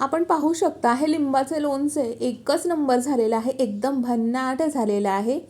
आपण पाहू शकता हे लिंबाचे लोणचे एकच नंबर झालेलं आहे एकदम भन्नाट झालेलं आहे.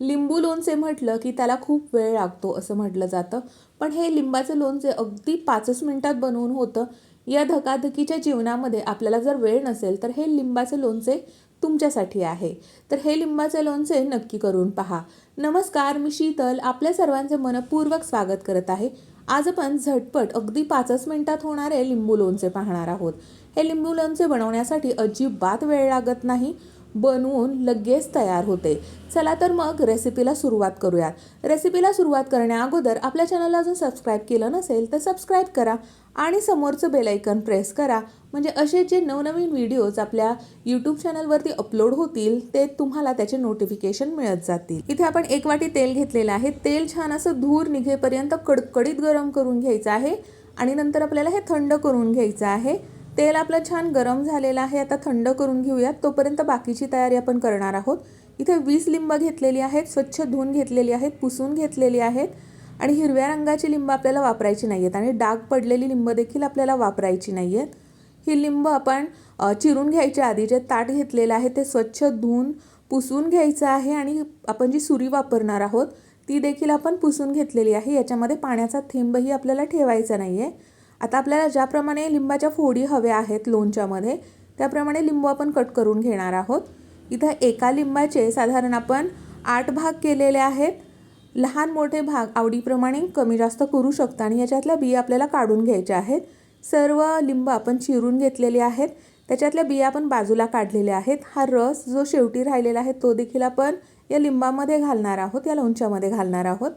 लिंबू लोणचे म्हटलं की त्याला खूप वेळ लागतो असं म्हटलं जातं. पण हे लिंबाचं लोणचे अगदी पाचच मिनिटात बनवून होतं. या धकाधकीच्या जीवनामध्ये आपल्याला जर वेळ नसेल तर हे लिंबाचे लोणचे तुमच्यासाठी आहे. तर हे लिंबाचे लोणचे नक्की करून पहा. नमस्कार मी शीतल. आपल्या सर्वांचे मनपूर्वक स्वागत करत आहे. आज आपण झटपट अगदी पाचच मिनिटात होणारे लिंबू लोणचे पाहणार आहोत. हे लिंबू लोणचे बनवण्यासाठी अजिबात वेळ लागत नाही. बनवून लगेच तयार होते. चला तर मग रेसिपीला सुरुवात करूयात. रेसिपीला सुरुवात करण्या अगोदर आपल्या चॅनलला अजून सबस्क्राईब केलं नसेल तर सबस्क्राईब करा आणि समोरचं बेलायकन प्रेस करा. म्हणजे असे जे नवनवीन व्हिडिओज आपल्या यूट्यूब चॅनलवरती अपलोड होतील ते तुम्हाला त्याचे नोटिफिकेशन मिळत जातील. इथे आपण एक वाटी तेल घेतलेलं आहे. तेल छान असं धूर निघेपर्यंत कडकडीत गरम करून घ्यायचं आहे आणि नंतर आपल्याला हे थंड करून घ्यायचं आहे. तेल आपलं छान गरम झालेलं आहे. आता थंड करून घेऊयात. तोपर्यंत बाकीची तयारी आपण करणार आहोत. इथे वीस लिंब घेतलेली आहेत. स्वच्छ धुवून घेतलेली आहेत. पुसून घेतलेली आहेत. आणि हिरव्या रंगाची लिंब आपल्याला वापरायची नाही आहेत आणि डाग पडलेली लिंब देखील आपल्याला वापरायची नाही आहेत ही लिंब आपण चिरून घ्यायच्या आधी जे ताट घेतलेलं आहे ते स्वच्छ धुवून पुसून घ्यायचं आहे. आणि आपण जी सुरी वापरणार आहोत ती देखील आपण पुसून घेतलेली आहे. याच्यामध्ये पाण्याचा थेंबही आपल्याला ठेवायचा नाही आहे आता आपल्याला ज्याप्रमाणे लिंबाच्या फोडी हव्या आहेत लोणच्यामध्ये त्याप्रमाणे लिंबू आपण कट करून घेणार आहोत. इथं एका लिंबाचे साधारण आपण आठ भाग केलेले आहेत. लहान मोठे भाग आवडीप्रमाणे कमी जास्त करू शकता आणि याच्यातल्या बिया आपल्याला काढून घ्यायच्या आहेत. सर्व लिंब आपण चिरून घेतलेले आहेत. त्याच्यातल्या बिया आपण बाजूला काढलेल्या आहेत. हा रस जो शेवटी राहिलेला आहे तो देखील आपण या लिंबामध्ये घालणार आहोत या लोणच्यामध्ये घालणार आहोत.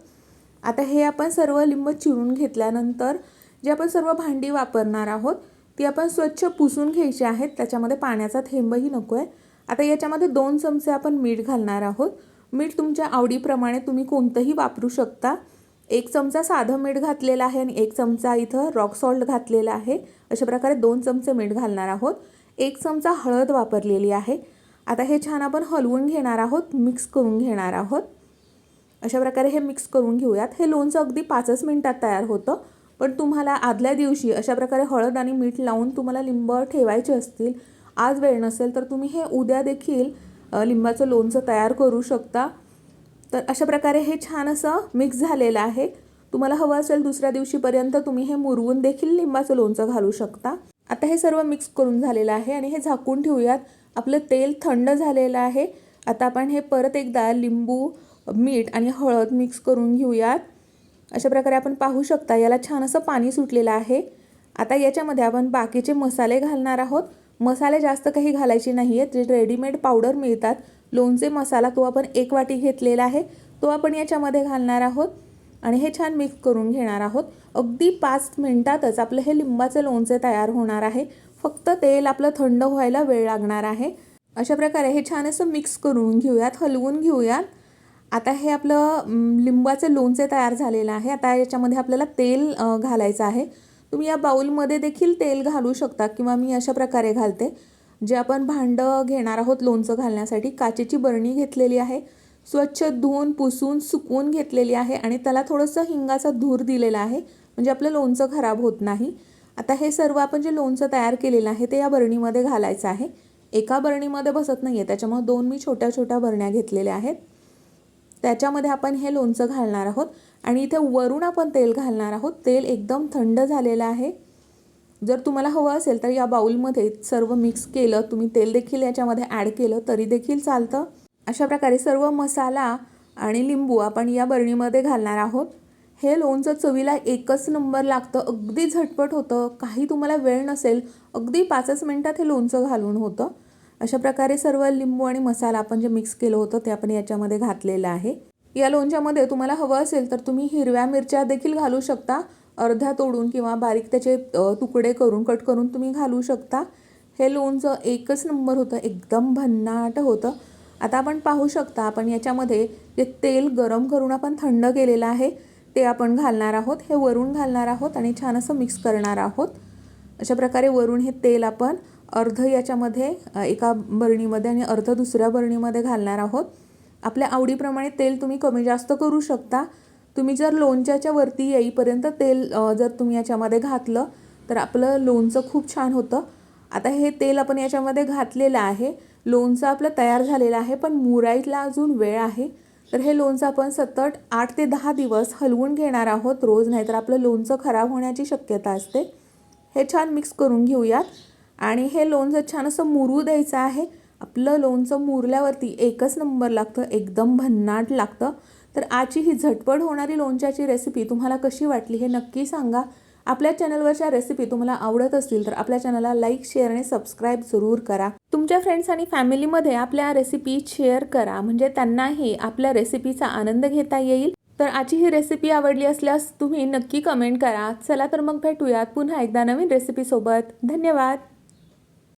आता हे आपण सर्व लिंब चिरून घेतल्यानंतर जे आपण सर्व भांडी वापरणार आहोत ती आपण स्वच्छ पुसून घ्यायची आहेत. त्याच्यामध्ये पाण्याचा थेंबही नको आहे आता याच्यामध्ये दोन चमचे आपण मीठ घालणार आहोत. मीठ तुमच्या आवडीप्रमाणे तुम्ही कोणतंही वापरू शकता. एक चमचा साधं मीठ घातलेलं आहे आणि एक चमचा इथं रॉक सॉल्ट घातलेला आहे. अशा प्रकारे दोन चमचे मीठ घालणार आहोत. एक चमचा हळद वापरलेली आहे. आता हे छान आपण हलवून घेणार आहोत मिक्स करून घेणार आहोत. अशा प्रकारे हे मिक्स करून घेऊयात. हे लोणचं अगदी पाचच मिनटात तयार होतं. पण तुम्हाला आदल्या दिवशी अशा प्रकारे हळद आणि मीठ लावून तुम्हाला लिंब ठेवायचे असतील आज वेळ नसेल तर तुम्ही हे उद्या देखील लिंबाचं लोणचं तयार करू शकता. तर अशा प्रकारे हे छान असं मिक्स झालेलं आहे. तुम्हाला हवं असेल दुसऱ्या दिवशीपर्यंत तुम्ही हे मुरवून देखील लिंबाचं लोणचं घालू शकता. आता हे सर्व मिक्स करून झालेलं आहे आणि हे झाकून ठेवूयात. आपलं तेल थंड झालेलं आहे. आता आपण हे परत एकदा लिंबू मीठ आणि हळद मिक्स करून घेऊयात. अशा प्रकारे आपण पाहू शकता याला छान असं पाणी सुटलेलं आहे. आता याच्यामध्ये आपण बाकीचे मसाले घालणार आहोत. मसाले जास्त काही घालायचे नाही आहेत जे रेडीमेड पावडर मिळतात. लोणचे मसाला तो आपण एक वाटी घेतलेला आहे. तो आपण याच्यामध्ये घालणार आहोत. आणि हे छान मिक्स करून घेणार आहोत. अगदी पाच मिनटातच आपलं हे लिंबाचे लोणचे तयार होणार आहे. फक्त तेल आपलं थंड व्हायला वेळ लागणार आहे. अशा प्रकारे हे छान असं मिक्स करून घेऊयात हलवून घेऊयात. आता हे आपलं लिंबाचं लोणचे तयार झालेलं आहे. आता याच्यामध्ये आपल्याला तेल घालायचं आहे. तुम्ही या बाऊलमध्ये देखील तेल घालू शकता किंवा मी अशा प्रकारे घालते. जे आपण भांडं घेणार आहोत लोणचं घालण्यासाठी काचेची बरणी घेतलेली आहे. स्वच्छ धुवून पुसून सुकवून घेतलेली आहे आणि त्याला थोडंसं हिंगाचा धूर दिलेला आहे. म्हणजे आपलं लोणचं खराब होत नाही. आता हे सर्व आपण जे लोणचं तयार केलेलं आहे ते या बरणीमध्ये घालायचं आहे. एका बरणीमध्ये बसत नाही आहे त्याच्यामुळे दोन मी छोट्या छोट्या बरण्या घेतलेल्या आहेत. त्याच्यामध्ये आपण हे लोणचं घालणार आहोत. आणि इथे वरून आपण तेल घालणार आहोत. तेल एकदम थंड झालेलं आहे. जर तुम्हाला हवं असेल तर या बाऊलमध्ये सर्व मिक्स केलं तुम्ही तेल देखील याच्यामध्ये ॲड केलं तरी देखील चालतं. अशा प्रकारे सर्व मसाला आणि लिंबू आपण या बरणीमध्ये घालणार आहोत. हे लोणचं चवीला एकच नंबर लागतं. अगदी झटपट होतं. काही तुम्हाला वेळ नसेल. अगदी पाचच मिनटात हे लोणचं घालून होतं. अशा प्रकारे सर्व लिंबू आणि मसाला आपण जे मिक्स केलं होतं ते आपण याच्यामध्ये घातलेलं आहे. या लोणच्यामध्ये तुम्हाला हवं असेल तर तुम्ही हिरव्या मिरच्या देखील घालू शकता. अर्ध्या तोडून किंवा बारीक त्याचे तुकडे करून कट करून तुम्ही घालू शकता. हे लोणचं एकच नंबर होतं एकदम भन्नाट होतं. आता आपण पाहू शकता आपण याच्यामध्ये जे तेल गरम करून आपण थंड केलेलं आहे ते आपण घालणार आहोत. हे वरून घालणार आहोत आणि छान असं मिक्स करणार आहोत. अशा प्रकारे वरून हे तेल आपण अर्ध याच्यामध्ये एका बरणीमध्ये आणि अर्ध दुसऱ्या बरणीमध्ये घालणार आहोत. आपल्या आवडीप्रमाणे तेल तुम्ही कमी जास्त करू शकता. तुम्ही जर लोणच्याच्या वरती येईपर्यंत तेल जर तुम्ही याच्यामध्ये घातलं तर आपलं लोणचं खूप छान होतं. आता हे तेल आपण याच्यामध्ये घातलेलं आहे. लोणचं आपलं तयार झालेलं आहे पण मुराईला अजून वेळ आहे. तर हे लोणचं आपण सतत आठ ते दहा दिवस हलवून घेणार आहोत रोज नाहीतर आपलं लोणचं खराब होण्याची शक्यता असते. हे छान मिक्स करून घेऊयात. आणि हे लोणचं छान असं मुरू द्यायचं आहे आपलं लोणचं मुरल्यावरती एकच नंबर लागतं एकदम भन्नाट लागतं. तर आजची ही झटपट होणारी लोणच्याची रेसिपी तुम्हाला कशी वाटली हे नक्की सांगा. आपल्या चॅनलवरच्या रेसिपी तुम्हाला आवडत असतील तर आपल्या चॅनलला लाईक शेअर आणि सबस्क्राईब जरूर करा. तुमच्या फ्रेंड्स आणि फॅमिलीमध्ये आपल्या रेसिपी शेअर करा म्हणजे त्यांनाही आपल्या रेसिपीचा आनंद घेता येईल. तर आजची ही रेसिपी आवडली असल्यास तुम्ही नक्की कमेंट करा. चला तर मग भेटूयात पुन्हा एकदा नवीन रेसिपीसोबत धन्यवाद!